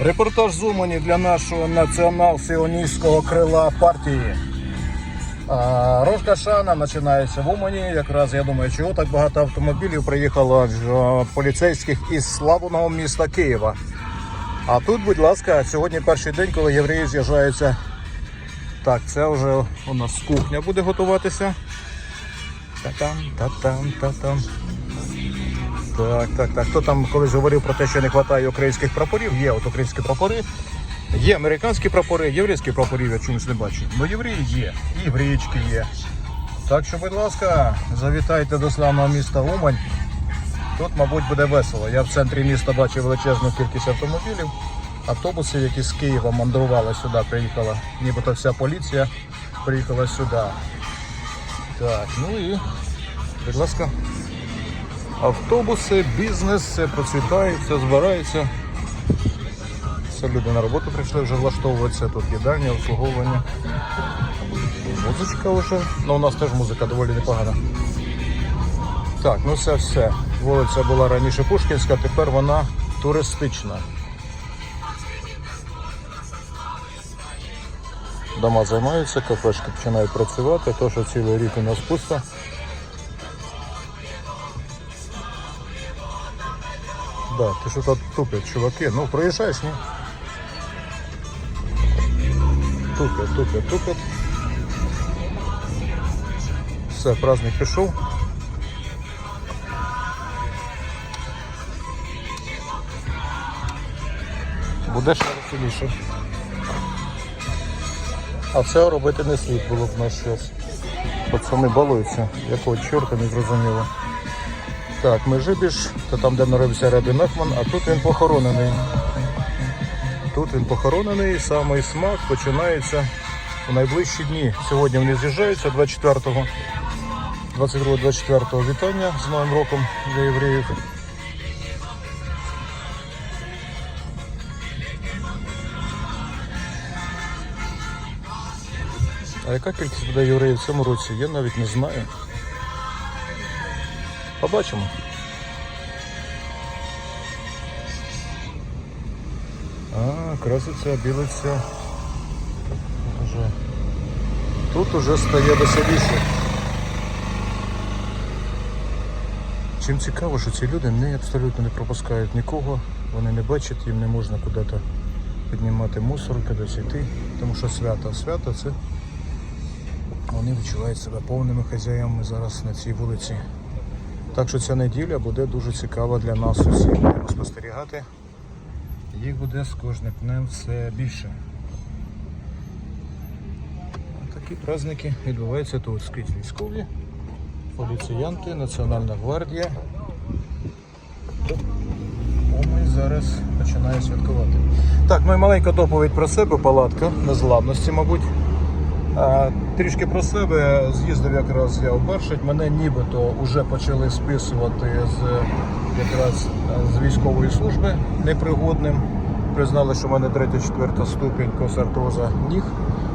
Репортаж з Умані для нашого націонал-сіоністського крила партії. А, Розкашана починається в Умані. Якраз я думаю, чого так багато автомобілів приїхало е, поліцейських із славного міста Києва. А тут, будь ласка, сьогодні перший день, коли євреї з'їжджаються. Так, це вже у нас кухня буде готуватися. Та-там, та-там, та-там. Так, так, так. Хто там колись говорив про те, що не вистачає українських прапорів? Є от українські прапори. Є американські прапори, єврейські прапорів я чомусь не бачу. Ну євреї є, і є. Так що, будь ласка, завітайте до славного міста Умань. Тут, мабуть, буде весело. Я в центрі міста бачив величезну кількість автомобілів, автобусів, які з Києва мандрували сюди, приїхала. Нібито вся поліція приїхала сюди. Так, ну і, будь ласка, автобуси, бізнес, процвітає, все збирається. Все люди на роботу прийшли вже влаштовуватися. Тут їдальня, обслуговування. Музичка вже. Ну, у нас теж музика доволі непогана. Так, ну це все. Вулиця була раніше Пушкінська, тепер вона туристична. Дома займаються, кафешки починають працювати, то що цілий рік у нас пусто. Да, ти що тут тупять, чуваки. Ну, проїжджаєш, ні? Тупять, тупять, тупять. Все, праздник пішов. Буде ще веселіше. А це робити не слід було б на щось. Пацани балуються, якого чорта не зрозуміло. Так, Межибіж, то там, де народився Ребі Нахман, а тут він похоронений. Тут він похоронений, самий смак починається у найближчі дні. Сьогодні вони з'їжджаються 24-го, 22-24 вітання з Новим роком для євреїв. А яка кількість буде євреїв в цьому році, я навіть не знаю. Побачимо. А, краситься, білиться. Тут уже, тут уже стає веселіше. Чим цікаво, що ці люди не абсолютно не пропускають нікого, вони не бачать, їм не можна куди-то піднімати мусор, кудись йти, тому що свято. Свято це вони відчувають себе повними хазяями зараз на цій вулиці. Так що ця неділя буде дуже цікава для нас усіх. Будемо спостерігати. Їх буде з кожним днем все більше. Такі праздники відбуваються тут. Скрізь військові, поліціянти, Національна гвардія. Ми зараз починає святкувати. Так, ну і маленька доповідь про себе, палатка незламності, мабуть. Трішки про себе з'їздив якраз я Бершить. Мене нібито вже почали списувати з якраз з військової служби непригодним. Признали, що в мене третя, четверта ступінь косартоза ніг.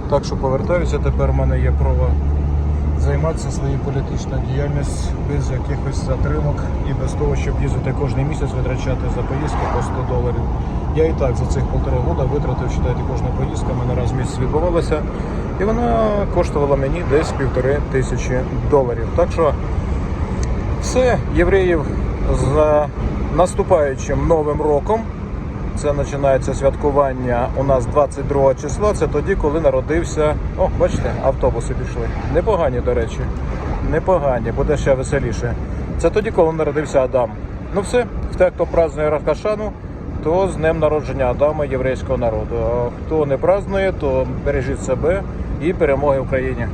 Так що повертаюся, тепер в мене є право займатися своєю політичною діяльністю без якихось затримок і без того, щоб їздити кожен місяць, витрачати за поїздки по 100 доларів. Я і так за цих півтора року витратив, читайте, кожна поїздка в мене раз в місяць відбувалася. І вона коштувала мені десь півтори тисячі доларів. Так що все, євреїв з наступаючим новим роком. Це починається святкування у нас 22 числа. Це тоді, коли народився. О, бачите, автобуси пішли. Непогані, до речі. Непогані, буде ще веселіше. Це тоді, коли народився Адам. Ну все, те, хто празднує Рахкашану, то з днем народження Адама єврейського народу. А хто не празднує, то бережіть себе і перемоги Україні.